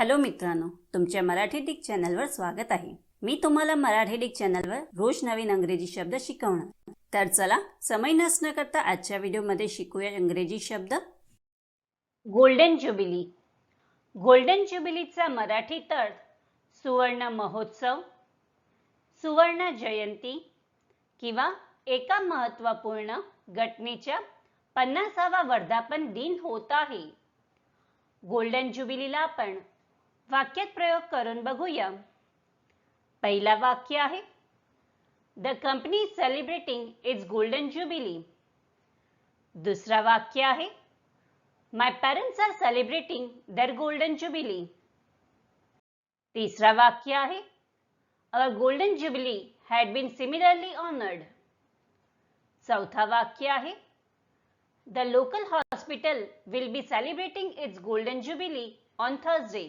Hello मित्रांनो तुमच्या Marathi Dick चॅनलवर स्वागत आहे. मी तुम्हाला मराठी डिक चॅनलवर रोज नवीन अंग्रेजी शब्द शिकवणार. तर चला समय नसणं करता आजच्या व्हिडिओमध्ये शिकूया इंग्रजी शब्द. गोल्डन ज्युबिली गोल्डन ज्युबिलीचा मराठी तर्थ सुवर्ण महोत्सव सुवर्ण जयंती किंवा एका महत्त्वपूर्ण घटनेच्या पन्नासावा वर्धापन दिन होत आहे. गोल्डन ज्युबिलीला आपण वाक्यात प्रयोग करून बघूया. पहिला वाक्य आहे the company celebrating its golden jubilee दुसरा वाक्य आहे my parents are celebrating their golden jubilee तिसरा वाक्य आहे our golden jubilee had been similarly honoured चौथा वाक्य आहे the local hospital will be celebrating its golden jubilee on Thursday